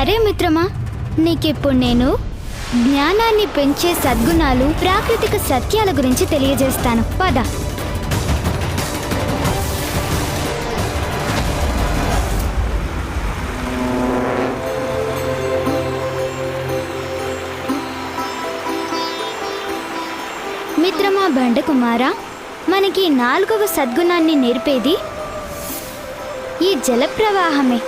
సరే మిత్రమా నీకిప్పుడు నేను జ్ఞానాన్ని పెంచే సద్గుణాలు ప్రాకృతిక సత్యాల గురించి తెలియజేస్తాను. పద. మిత్రమా బండకుమారా మనకి నాలుగవ సద్గుణాన్ని నేర్పేది ఈ జలప్రవాహమే.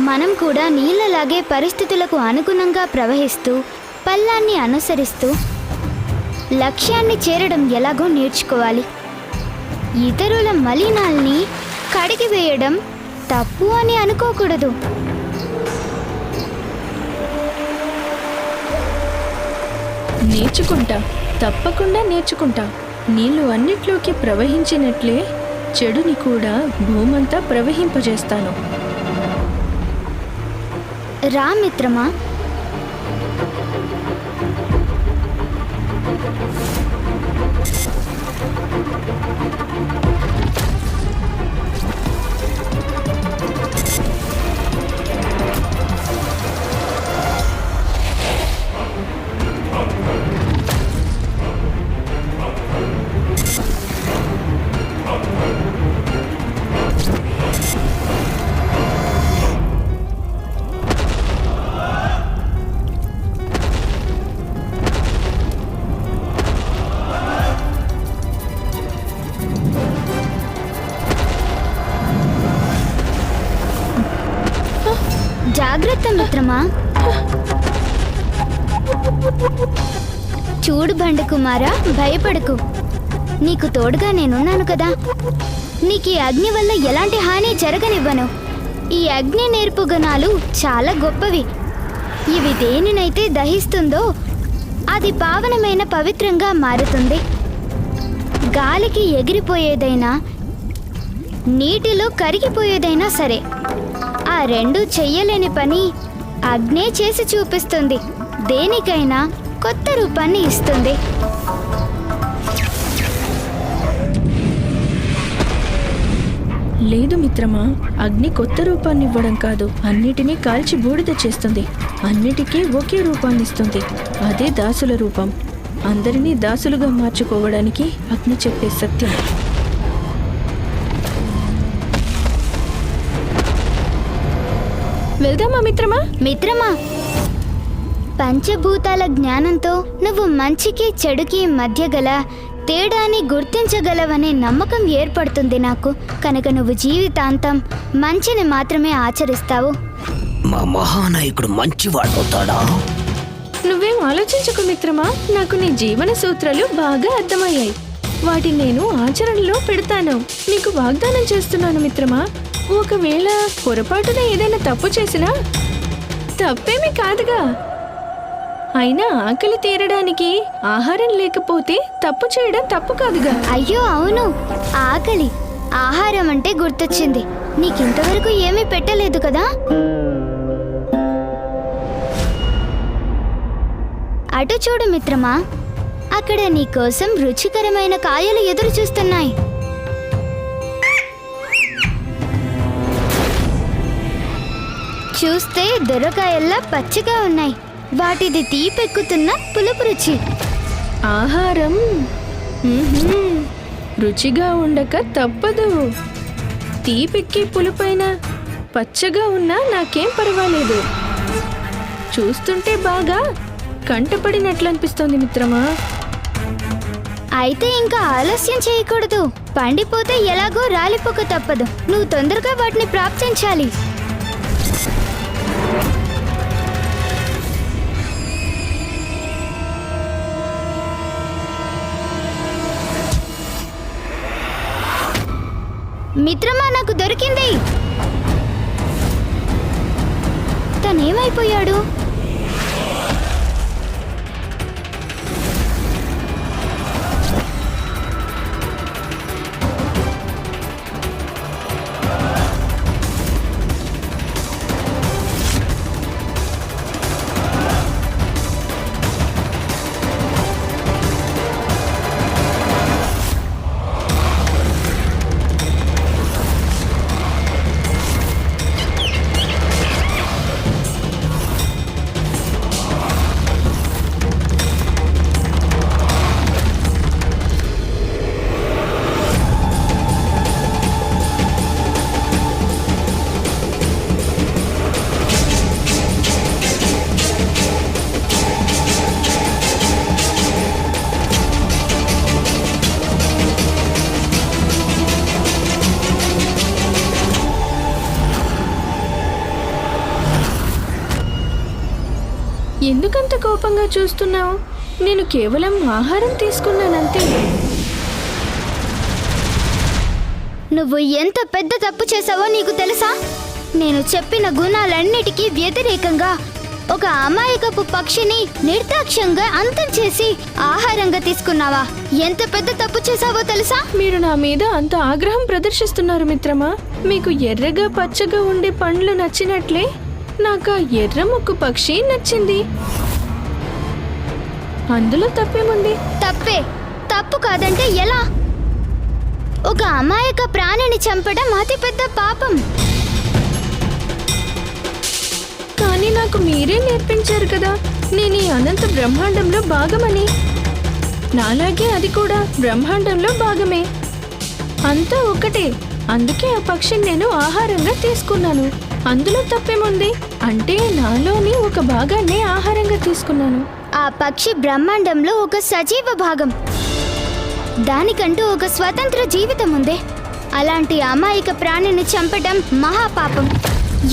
మనం కూడా నీళ్ళలాగే పరిస్థితులకు అనుగుణంగా ప్రవహిస్తూ పల్లాన్ని అనుసరిస్తూ లక్ష్యాన్ని చేరడం ఎలాగో నేర్చుకోవాలి. ఇతరుల మలినాల్ని కడిగివేయడం తప్పు అని అనుకోకూడదు. నేర్చుకుంటా తప్పకుండా నేర్చుకుంటా. నీళ్ళు అన్నిట్లోకి ప్రవహించినట్లే చెడుని కూడా భూమంతా ప్రవహింపజేస్తాను. రా మిత్రమా. చూడు బండకుమారా భయపడకు. నీకు తోడుగా నేనున్నాను కదా. నీకు ఈ అగ్ని వల్ల ఎలాంటి హాని జరగనివ్వను. ఈ అగ్ని నేర్పు గుణాలు చాలా గొప్పవి. ఇవి దేనినైతే దహిస్తుందో అది పావనమైన పవిత్రంగా మారుతుంది. గాలికి ఎగిరిపోయేదైనా నీటిలో కరిగిపోయేదైనా సరే ఆ రెండు చెయ్యలేని పని అగ్నే చేసి చూపిస్తుంది. దేనికైనా కొత్త రూపాన్ని ఇస్తుంది. లేదు మిత్రమా అగ్ని కొత్త రూపాన్ని ఇవ్వడం కాదు అన్నిటినీ కాల్చి బూడిద చేస్తుంది. అన్నిటికీ ఒకే రూపాన్ని ఇస్తుంది. అదే దాసుల రూపం. అందరినీ దాసులుగా మార్చుకోవడానికి అగ్ని చెప్పే సత్యం. వెళ్దామా మిత్రమా? మిత్రమా? పంచభూతాల జ్ఞానంతో నువ్వు మంచికి చెడుకి మధ్య గల తేడాని గుర్తించగలవనే నమ్మకం ఏర్పడుతుంది నాకు. కనుక నువ్వు జీవితాంతం మంచిని మాత్రమే ఆచరిస్తావు. మా మహానాయకుడు మంచివాడవుతాడా? నువ్వేం ఆలోచించకు మిత్రమా? నాకు నీ జీవన సూత్రాలు బాగా అర్థమయ్యాయి. వాటిని నేను ఆచరణలో పెడతాను. నీకు వాగ్దానం చేస్తున్నాను మిత్రమా? ఒకవేళ పొరపాటున ఏదైనా తప్పు చేసినా తప్పేమీ కాదుగా. అయినా ఆకలి తీరడానికి ఆహారం లేకపోతే తప్పు చేయడం తప్పు కాదుగా. అయ్యో అవును. ఆకలి ఆహారం అంటే గుర్తొచ్చింది. నీకింతవరకు ఏమీ పెట్టలేదు కదా? అటు చూడు మిత్రమా అక్కడ నీకోసం రుచికరమైన కాయలు ఎదురు చూస్తున్నాయి. చూస్తే దొరకాయల్లా పచ్చిగా ఉన్నాయి. వాటిది తీపెక్కుతున్న పులుపు రుచి. ఆహారం. రుచిగా ఉండక తప్పదు. తీపెక్కి పులుపైన పచ్చగా ఉన్నా నాకేం పర్వాలేదు. చూస్తుంటే బాగా కంటపడినట్లు అనిపిస్తోంది మిత్రమా. అయితే ఇంకా ఆలస్యం చేయకూడదు. పండిపోతే ఎలాగో రాలిపోక తప్పదు. నువ్వు తొందరగా వాటిని ప్రాప్తించాలి. మిత్రమా నాకు దొరికింది. తనేమైపోయాడు? ఎందుకంత కోపంగా చూస్తున్నావు? నేను కేవలం ఆహారం తీసుకున్నానంతే. నువ్వు ఎంత పెద్ద తప్పు చేసావో నీకు తెలుసా? నేను చెప్పిన గుణాలన్నిటికీ వ్యతిరేకంగా ఒక అమాయకపు పక్షిని నిర్దాక్ష్యంగా అంతం చేసి ఆహారంగా తీసుకున్నావా? ఎంత పెద్ద తప్పు చేసావో తెలుసా? మీరు నా మీద అంత ఆగ్రహం ప్రదర్శిస్తున్నారు మిత్రమా? మీకు ఎర్రగా పచ్చగా ఉండే పండ్లు నచ్చినట్లే? నాకు ఆ ఎర్ర ముక్కు పక్షి నచ్చింది. అందులో తప్పేముంది? తప్పే. తప్పు కాదంటే ఎలా? ఒక అమాయక ప్రాణిని చంపడం అతి పెద్ద పాపం. కానీ నాకు మీరే నేర్పించారు కదా. నేను ఈ అనంత బ్రహ్మాండంలో భాగమని. నాలాగే అది కూడా బ్రహ్మాండంలో భాగమే. అంతా ఒకటే. అందుకే ఆ పక్షిని నేను ఆహారంగా తీసుకున్నాను. అందులో తప్పేముంది? అంటే నాలోని ఒక భాగాన్ని ఆహారంగా తీసుకున్నాను. ఆ పక్షి బ్రహ్మాండంలో ఒక సజీవ భాగం. దానికంటూ ఒక స్వతంత్ర జీవితం ఉంది. అలాంటి అమాయక ప్రాణిని చంపటం మహాపాపం.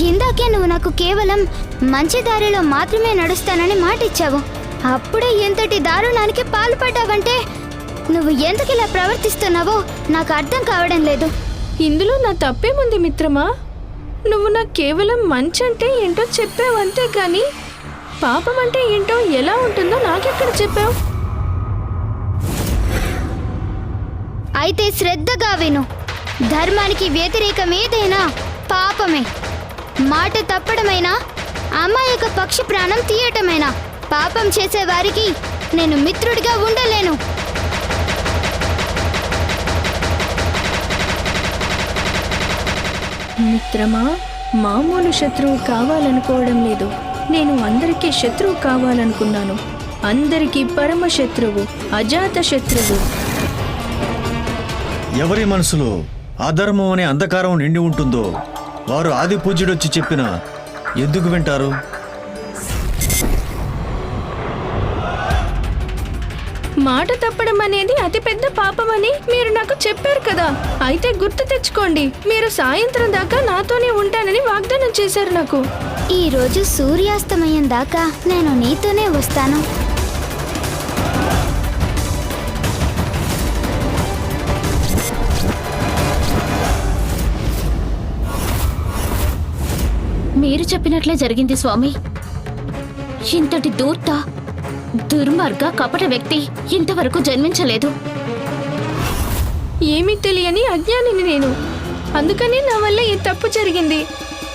ఇందాకే నువ్వు నాకు కేవలం మంచి దారిలో మాత్రమే నడుస్తానని మాటిచ్చావు. అప్పుడే ఎంతటి దారుణానికి పాల్పడ్డావంటే నువ్వు ఎందుకు ఇలా ప్రవర్తిస్తున్నావో నాకు అర్థం కావడం లేదు. ఇందులో నా తప్పేముంది మిత్రమా? నువ్వు నాకు కేవలం మంచి అంటే ఏంటో చెప్పావు అంతే కానీ పాపం అంటే ఏంటో ఎలా ఉంటుందో నాకెక్కడ చెప్పావు? అయితే శ్రద్ధగా విను. ధర్మానికి వ్యతిరేకం ఏదైనా పాపమే. మాట తప్పడమైనా అమాయక పక్షి ప్రాణం తీయటమైనా పాపం చేసేవారికి నేను మిత్రుడిగా ఉండలేను. మిత్రమా మామూలు శత్రువు కావాలనుకోవడం లేదు. నేను అందరికీ శత్రువు కావాలనుకున్నాను. అందరికీ పరమ శత్రువు అజాత శత్రువు. ఎవరి మనసులో అధర్మం అనే అంధకారం నిండి ఉంటుందో వారు ఆది పూజ్యుడొచ్చి చెప్పిన ఎందుకు వింటారు? మాట తప్పడం అనేది అతిపెద్ద పాపమని మీరు నాకు చెప్పారు కదా. అయితే గుర్తు తెచ్చుకోండి మీరు సాయంత్రం దాకా నాతోనే ఉంటానని వాగ్దానం చేశారు నాకు. ఈ రోజు సూర్యాస్తమయం దాకా నేను నీతోనే వస్తాను. మీరు చెప్పినట్లే జరిగింది స్వామి. ఇంతటి దూర్త దుర్మార్గ కపట వ్యక్తి ఇంతవరకు జన్మించలేదు. ఏమీ తెలియని అజ్ఞానిని నేను. అందుకని నా వల్ల ఈ తప్పు జరిగింది.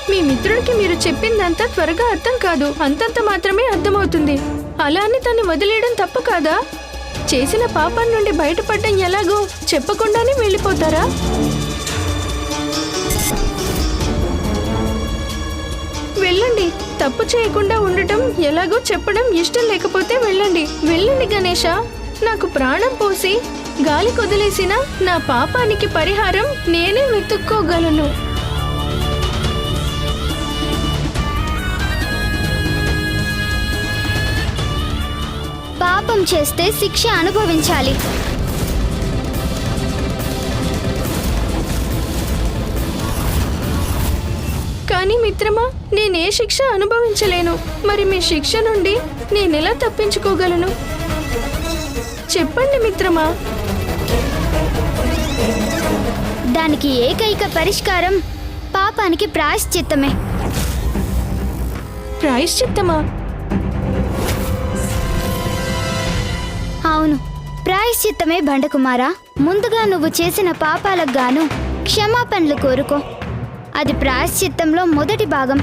మీ మిత్రుడికి మీరు చెప్పిందంతా త్వరగా అర్థం కాదు. అంతంత మాత్రమే అర్థమవుతుంది. అలా అని తను వదిలేయడం తప్పు కాదా? చేసిన పాపం నుండి బయటపడడం ఎలాగో చెప్పకుండానే వెళ్ళిపోతారా? వెళ్ళండి. తప్పు చేయకుండా ఉండటం ఎలాగో చెప్పడం ఇష్టం లేకపోతే వెళ్ళండి. వెళ్ళండి గణేష. నాకు ప్రాణం పోసి గాలి కొదిలేసిన నా పాపానికి పరిహారం నేనే వెతుక్కోగలను. పాపం చేస్తే శిక్ష అనుభవించాలి. కానీ మిత్రమా నేనే శిక్ష అనుభవించలేను. మరి మీ శిక్ష నుండి నేనెలా తప్పించుకోగలను? చెప్పండి మిత్రమా. దానికి ఏకైక పరిష్కారం పాపానికి ప్రాయశ్చిత్తమే. ప్రాయశ్చిత్తమా? అవును ప్రాయశ్చిత్తమే బండకుమారా. ముందుగా నువ్వు చేసిన పాపాలకు గాను క్షమాపణలు కోరుకో. అది ప్రాశ్చిత్తంలో మొదటి భాగం.